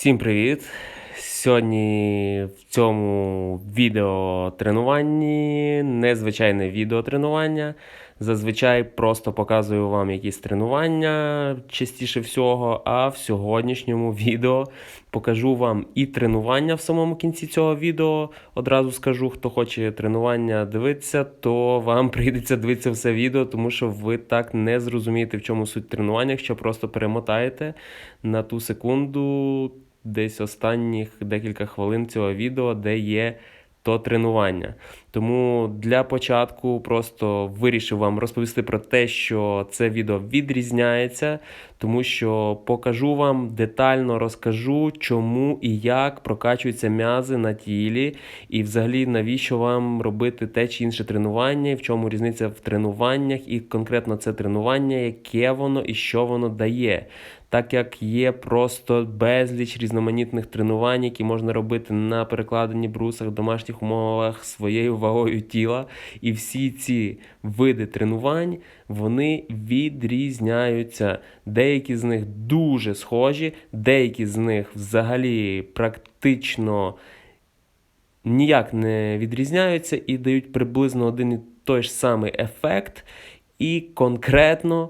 Всім привіт! Сьогодні в цьому відеотренуванні незвичайне відеотренування. Зазвичай просто показую вам якісь тренування частіше всього. А в сьогоднішньому відео покажу вам і тренування в самому кінці цього відео. Одразу скажу, хто хоче тренування дивитися, то вам прийдеться дивитися все відео, тому що ви так не зрозумієте, в чому суть тренування, якщо просто перемотаєте на ту секунду десь останніх декілька хвилин цього відео, де є то тренування. Тому для початку просто вирішив вам розповісти про те, що це відео відрізняється, тому що покажу вам детально розкажу, чому і як прокачуються м'язи на тілі, і взагалі навіщо вам робити те чи інше тренування, і в чому різниця в тренуваннях, і конкретно це тренування, яке воно і що воно дає так як є просто безліч різноманітних тренувань, які можна робити на перекладенні брусах в домашніх умовах своєю вагою тіла. І всі ці види тренувань вони відрізняються. Деякі з них дуже схожі, деякі з них взагалі практично ніяк не відрізняються і дають приблизно один і той ж самий ефект. І конкретно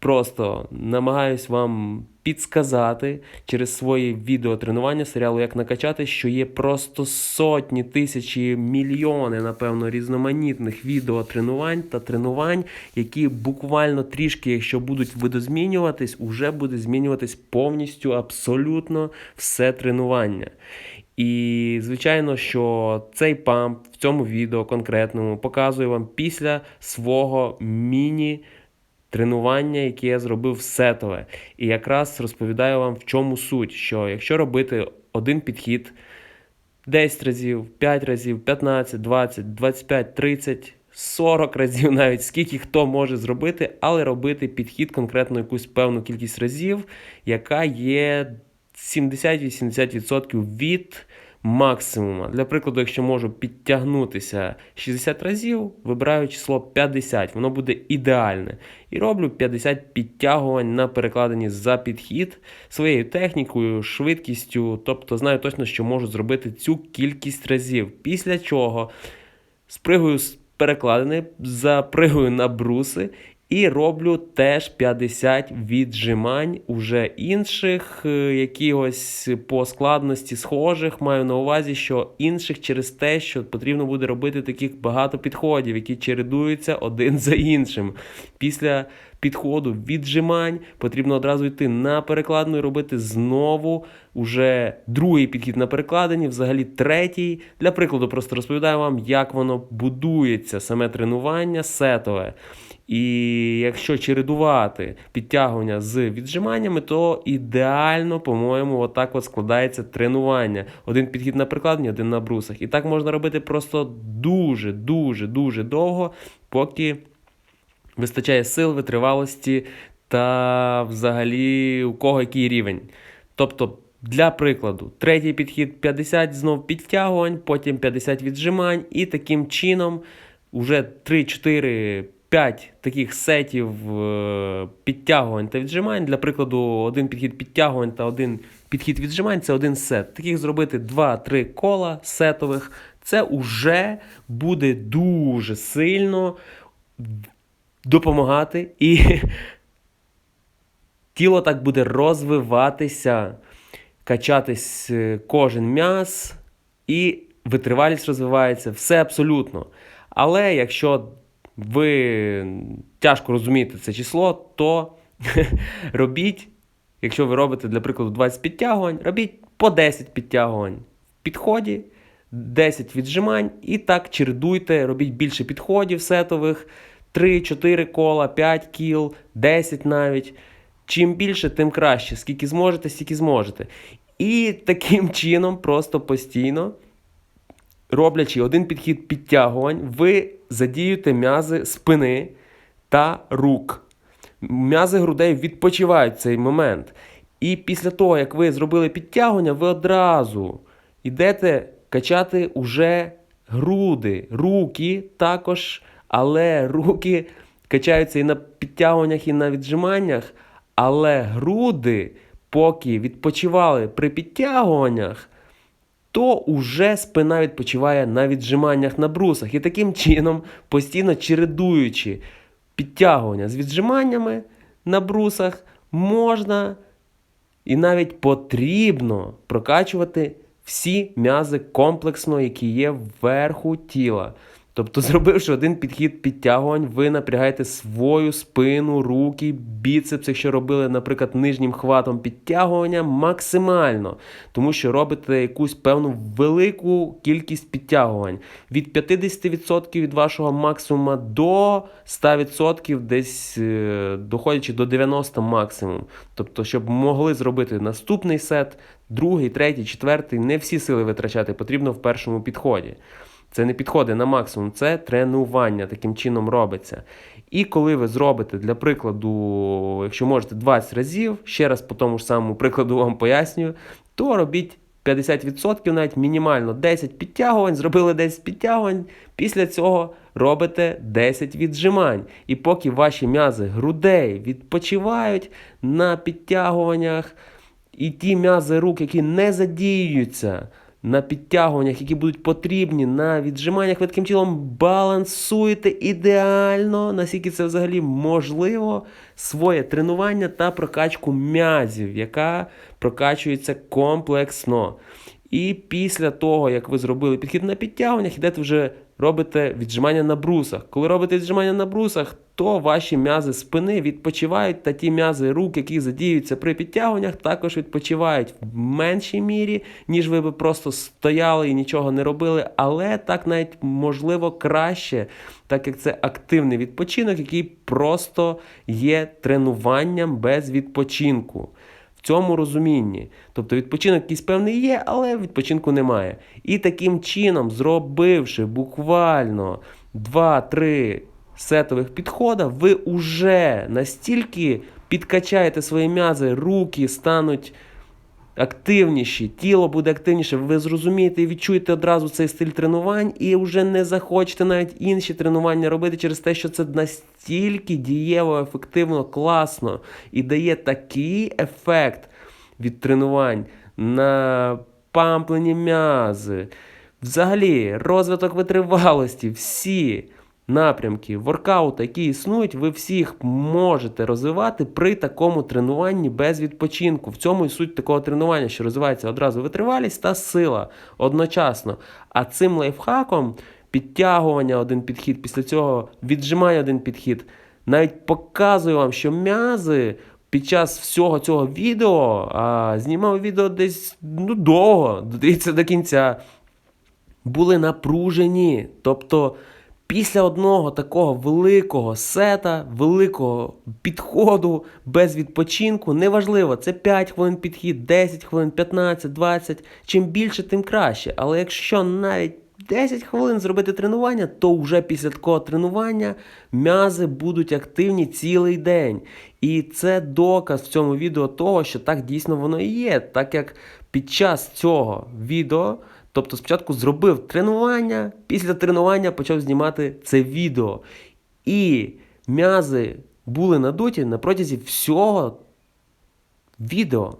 Просто намагаюсь вам підсказати через свої відеотренування серіалу, як накачати, що є просто сотні тисячі мільйони, напевно, різноманітних відеотренувань та тренувань, які буквально трішки, якщо будуть видозмінюватись, уже буде змінюватись повністю абсолютно все тренування. І, звичайно, що цей памп в цьому відео конкретному показує вам після свого міні тренування, яке я зробив сетове. І якраз розповідаю вам, в чому суть, що якщо робити один підхід 10 разів, 5 разів, 15, 20, 25, 30. 40 разів навіть скільки хто може зробити, але робити підхід конкретно якусь певну кількість разів, яка є 70-80% від максимума. Для прикладу, якщо можу підтягнутися 60 разів, вибираю число 50, воно буде ідеальне. І роблю 50 підтягувань на перекладенні за підхід своєю технікою, швидкістю, тобто знаю точно, що можу зробити цю кількість разів. Після чого спригую з перекладини, запригую на бруси і роблю теж 50 віджимань уже інших, е, якихось по складності схожих. Маю на увазі, що інших через те, що потрібно буде робити таких багато підходів, які чередуються один за іншим. Після підходу віджимань потрібно одразу йти на перекладну і робити знову уже другий підхід на перекладині, взагалі третій. Для прикладу, просто розповідаю вам, як воно будується, саме тренування сетове. І якщо чередувати підтягування з віджиманнями, то ідеально, по-моєму, отак от складається тренування. Один підхід на прикладні, один на брусах. І так можна робити просто дуже-дуже дуже довго, поки вистачає сил, витривалості та взагалі у кого який рівень. Тобто. Для прикладу, третій підхід 50 знов підтягувань, потім 50 віджимань, і таким чином уже 3-4 5 таких сетів е, підтягувань та віджимань. Для прикладу, один підхід підтягувань та один підхід віджимань це один сет. Таких зробити 2-3 кола сетових. Це вже буде дуже сильно допомагати, і тіло так буде розвиватися, качатись е, кожен м'яз, і витривалість розвивається, все абсолютно. Але якщо ви тяжко розумієте це число, то робіть, якщо ви робите, для прикладу, 20 підтягувань, робіть по 10 підтягувань в підході, 10 віджимань, і так чередуйте, робіть більше підходів сетових, 3-4 кола, 5 кіл, 10 навіть. Чим більше, тим краще. Скільки зможете, стільки зможете. І таким чином, просто постійно роблячи один підхід підтягувань, ви задіюєте м'язи спини та рук. М'язи грудей відпочивають в цей момент. І після того, як ви зробили підтягування, ви одразу йдете качати уже груди, руки також, але руки качаються і на підтягуваннях, і на віджиманнях, але груди поки відпочивали при підтягуваннях, то уже спина відпочиває на віджиманнях на брусах. І таким чином, постійно чередуючи підтягування з віджиманнями на брусах, можна і навіть потрібно прокачувати всі м'язи комплексно, які є вверху тіла. Тобто, зробивши один підхід підтягувань, ви напрягаєте свою спину, руки, біцепс, якщо робили, наприклад, нижнім хватом підтягування, максимально. Тому що робите якусь певну велику кількість підтягувань. Від 50% від вашого максимума до 100%, десь е, доходячи до 90% максимум. Тобто, щоб могли зробити наступний сет, другий, третій, четвертий, не всі сили витрачати потрібно в першому підході. Це не підходи на максимум, це тренування таким чином робиться. І коли ви зробите, для прикладу, якщо можете 20 разів, ще раз по тому ж самому прикладу вам пояснюю, то робіть 50%, навіть мінімально 10 підтягувань, зробили 10 підтягувань, після цього робите 10 віджимань. І поки ваші м'язи грудей відпочивають на підтягуваннях, і ті м'язи рук, які не задіюються на підтягуваннях, які будуть потрібні на віджиманнях, таким чином балансуєте ідеально, наскільки це взагалі можливо, своє тренування та прокачку м'язів, яка прокачується комплексно. І після того, як ви зробили підхід на підтягуваннях, йдете вже робите віджимання на брусах. Коли робите віджимання на брусах, то ваші м'язи спини відпочивають, та ті м'язи рук, які задіються при підтягуваннях, також відпочивають в меншій мірі, ніж ви би просто стояли і нічого не робили. Але так навіть можливо краще, так як це активний відпочинок, який просто є тренуванням без відпочинку. В цьому розумінні. Тобто відпочинок якийсь певний є, але відпочинку немає. І таким чином, зробивши буквально 2-3 сетових підхода, ви вже настільки підкачаєте свої м'язи, руки стануть активніші, тіло буде активніше, ви зрозумієте і відчуєте одразу цей стиль тренувань, і вже не захочете навіть інші тренування робити через те, що це настільки дієво, ефективно, класно і дає такий ефект від тренувань на памплені м'язи. Взагалі, розвиток витривалості, всі напрямки воркауту, які існують, ви всіх можете розвивати при такому тренуванні без відпочинку. В цьому і суть такого тренування, що розвивається одразу витривалість та сила одночасно. А цим лайфхаком підтягування один підхід, після цього віджимання один підхід. Навіть показую вам, що м'язи. Під час всього цього відео, а знімав відео десь ну, довго, дивіться до кінця, були напружені. Тобто Після одного такого великого сета, великого підходу без відпочинку, неважливо, це 5 хвилин підхід, 10 хвилин, 15, 20. Чим більше, тим краще. Але якщо навіть 10 хвилин зробити тренування, то вже після такого тренування м'язи будуть активні цілий день. І це доказ в цьому відео того, що так дійсно воно і є. Так як під час цього відео. Тобто спочатку зробив тренування, після тренування почав знімати це відео. І м'язи були надуті на протязі всього відео.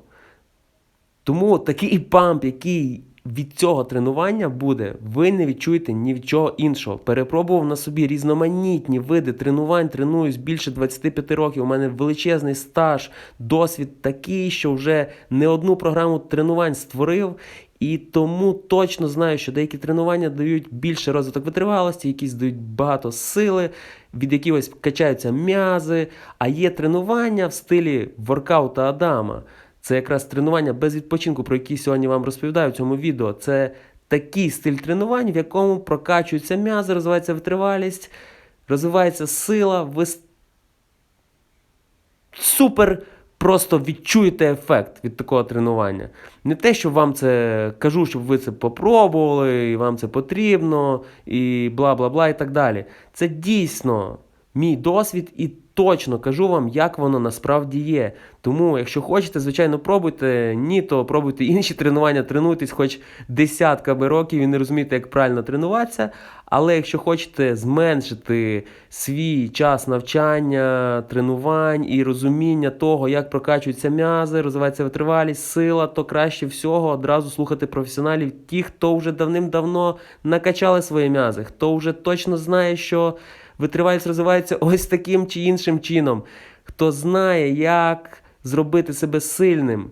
Тому такий памп, який від цього тренування буде, ви не відчуєте ні від чого іншого. Перепробував на собі різноманітні види тренувань, тренуюсь більше 25 років. У мене величезний стаж, досвід такий, що вже не одну програму тренувань створив. І тому точно знаю, що деякі тренування дають більше розвиток витривалості, якісь дають багато сили, від якихось качаються м'язи. А є тренування в стилі воркаута Адама. Це якраз тренування без відпочинку, про які сьогодні вам розповідаю в цьому відео. Це такий стиль тренувань, в якому прокачуються м'язи, розвивається витривалість, розвивається сила. Ви супер просто відчуєте ефект від такого тренування. Не те, що вам це кажу, щоб ви це попробували, і вам це потрібно, і бла бла бла, і так далі. Це дійсно мій досвід і точно кажу вам, як воно насправді є. Тому, якщо хочете, звичайно, пробуйте. Ні, то пробуйте інші тренування, тренуйтесь хоч десятками років і не розумієте, як правильно тренуватися. Але якщо хочете зменшити свій час навчання, тренувань і розуміння того, як прокачуються м'язи, розвивається витривалість, сила, то краще всього одразу слухати професіоналів, ті, хто вже давним-давно накачали свої м'язи, хто вже точно знає, що витривалість розвивається ось таким чи іншим чином, хто знає, як зробити себе сильним.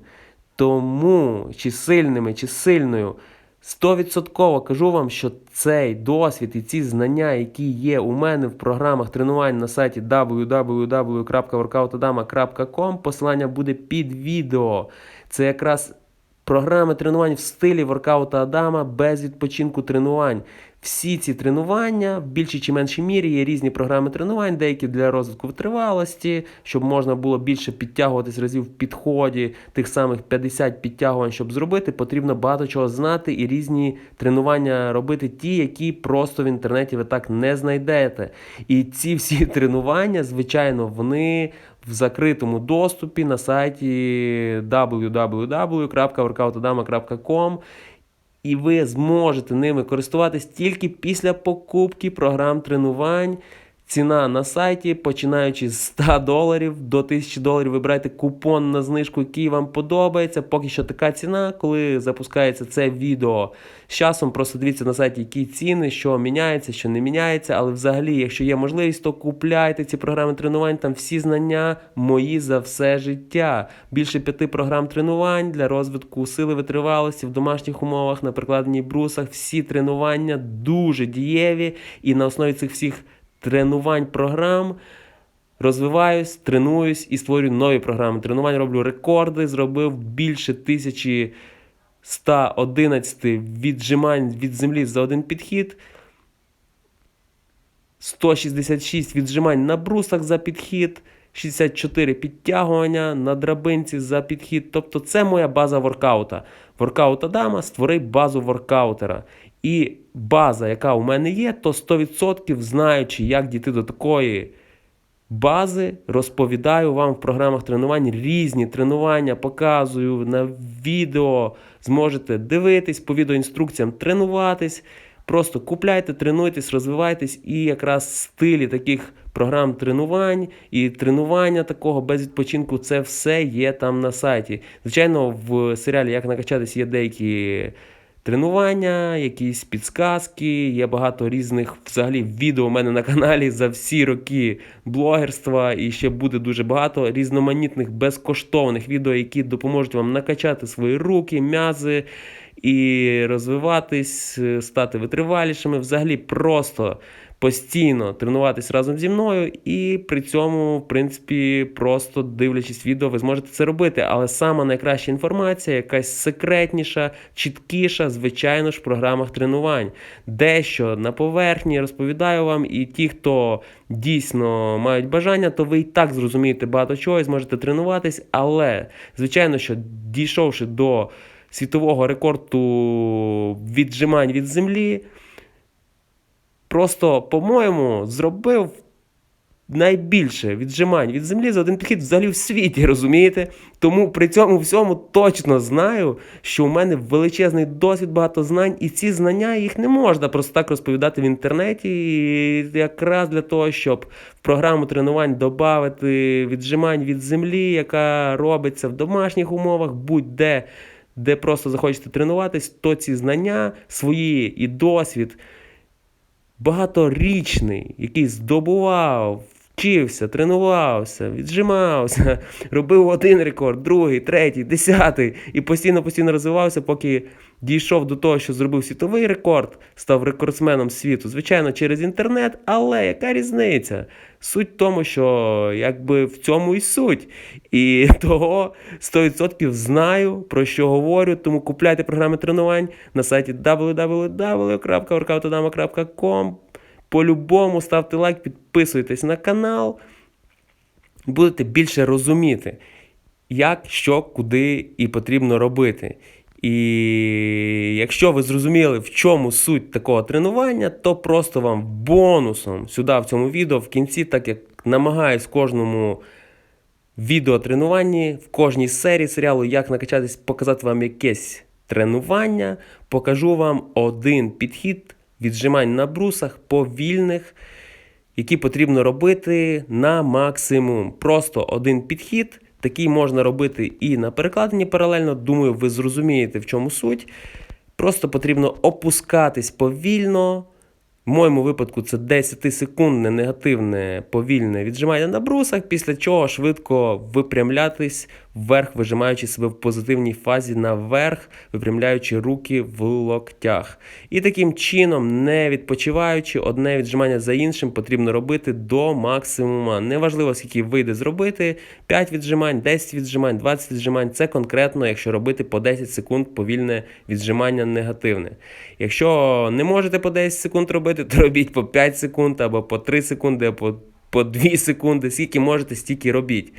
Тому чи сильними, чи сильною. Стовідсотково кажу вам, що цей досвід і ці знання, які є у мене в програмах тренувань на сайті www.workoutadama.com, посилання буде під відео. Це якраз програми тренувань в стилі воркаута Адама без відпочинку тренувань. Всі ці тренування в більшій чи меншій мірі є різні програми тренувань, деякі для розвитку витривалості, щоб можна було більше підтягуватись разів в підході, тих самих 50 підтягувань, щоб зробити, потрібно багато чого знати і різні тренування робити, ті, які просто в інтернеті ви так не знайдете. І ці всі тренування, звичайно, вони в закритому доступі на сайті www.workoutadama.com і ви зможете ними користуватись тільки після покупки програм тренувань. Ціна на сайті, починаючи з 100 доларів до 1000 доларів, вибирайте купон на знижку, який вам подобається. Поки що така ціна, коли запускається це відео. З часом просто дивіться на сайті, які ціни, що міняється, що не міняється. Але взагалі, якщо є можливість, то купляйте ці програми тренувань. Там всі знання мої за все життя. Більше п'яти програм тренувань для розвитку сили витривалості в домашніх умовах, на прикладенні брусах. Всі тренування дуже дієві, і на основі цих всіх тренувань програм. Розвиваюсь, тренуюсь і створюю нові програми. Тренувань роблю рекорди, зробив більше 1111 віджимань від землі за один підхід. 166 віджимань на брусах за підхід, 64 підтягування на драбинці за підхід. Тобто це моя база воркаута. Воркаут Адама створи базу воркаутера. І база, яка у мене є, то 100% знаючи, як дійти до такої бази, розповідаю вам в програмах тренувань різні тренування, показую на відео. Зможете дивитись по відеоінструкціям, тренуватись. Просто купляйте, тренуйтесь, розвивайтесь, і якраз стилі таких програм тренувань і тренування такого без відпочинку це все є там на сайті. Звичайно, в серіалі Як накачатись є деякі тренування, якісь підсказки. Є багато різних взагалі відео у мене на каналі за всі роки блогерства. І ще буде дуже багато різноманітних безкоштовних відео, які допоможуть вам накачати свої руки, м'язи. І розвиватись, стати витривалішими, взагалі просто постійно тренуватись разом зі мною, і при цьому, в принципі, просто дивлячись відео, ви зможете це робити. Але сама найкраща інформація, якась секретніша, чіткіша, звичайно ж, в програмах тренувань. Дещо на поверхні розповідаю вам, і ті, хто дійсно мають бажання, то ви і так зрозумієте багато чого і зможете тренуватись. Але, звичайно, що дійшовши до світового рекорду віджимань від землі. Просто, по-моєму, зробив найбільше віджимань від землі за один підхід взагалі в світі, розумієте? Тому при цьому всьому точно знаю, що у мене величезний досвід, багато знань, і ці знання їх не можна просто так розповідати в інтернеті. І якраз для того, щоб в програму тренувань додати віджимань від землі, яка робиться в домашніх умовах, будь-де де просто захочете тренуватись, то ці знання свої і досвід багаторічний, який здобував, вчився, тренувався, віджимався, робив один рекорд, другий, третій, десятий і постійно-постійно розвивався, поки дійшов до того, що зробив світовий рекорд, став рекордсменом світу. Звичайно, через інтернет, але яка різниця? Суть в тому, що якби в цьому і суть. І того 100% знаю, про що говорю. Тому купляйте програми тренувань на сайті www.workoutadama.com. По-любому ставте лайк, підписуйтесь на канал. Будете більше розуміти, як, що, куди і потрібно робити. І якщо ви зрозуміли, в чому суть такого тренування, то просто вам бонусом сюди в цьому відео в кінці, так як намагаюсь кожному відеотренуванні, в кожній серії серіалу Як накачатись, показати вам якесь тренування. Покажу вам один підхід віджимань на брусах повільних, які потрібно робити на максимум. Просто один підхід. Такий можна робити і на перекладині паралельно. Думаю, ви зрозумієте, в чому суть. Просто потрібно опускатись повільно. В моєму випадку це 10-секундне негативне повільне віджимання на брусах, після чого швидко випрямлятись вверх, вижимаючи себе в позитивній фазі наверх, випрямляючи руки в локтях. І таким чином, не відпочиваючи, одне віджимання за іншим потрібно робити до максимума. Неважливо, скільки вийде зробити: 5 віджимань, 10 віджимань, 20 віджимань. Це конкретно, якщо робити по 10 секунд повільне віджимання негативне. Якщо не можете по 10 секунд робити, то робіть по 5 секунд або по 3 секунди, або по 2 секунди. Скільки можете, стільки робіть.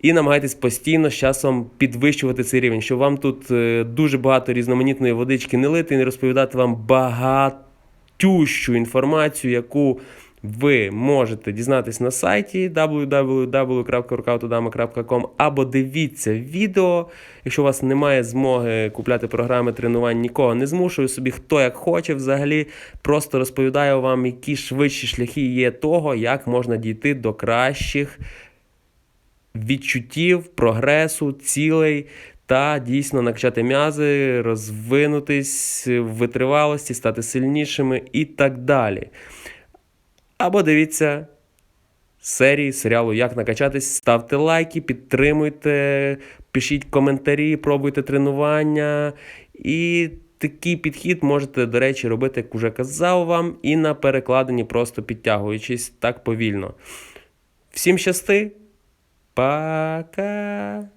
І намагайтесь постійно з часом підвищувати цей рівень, щоб вам тут е, дуже багато різноманітної водички не лити і не розповідати вам багатющу інформацію, яку ви можете дізнатись на сайті www.workoutodama.com або дивіться відео. Якщо у вас немає змоги купляти програми тренувань, нікого не змушую собі, хто як хоче взагалі. Просто розповідаю вам, які швидші шляхи є того, як можна дійти до кращих відчуттів, прогресу, цілей та дійсно накачати м'язи, розвинутись в витривалості, стати сильнішими і так далі. Або дивіться серії серіалу Як накачатись, ставте лайки, підтримуйте, пишіть коментарі, пробуйте тренування. І такий підхід можете, до речі, робити, як уже казав вам, і на перекладенні, просто підтягуючись так повільно. Всім щасти! Пока!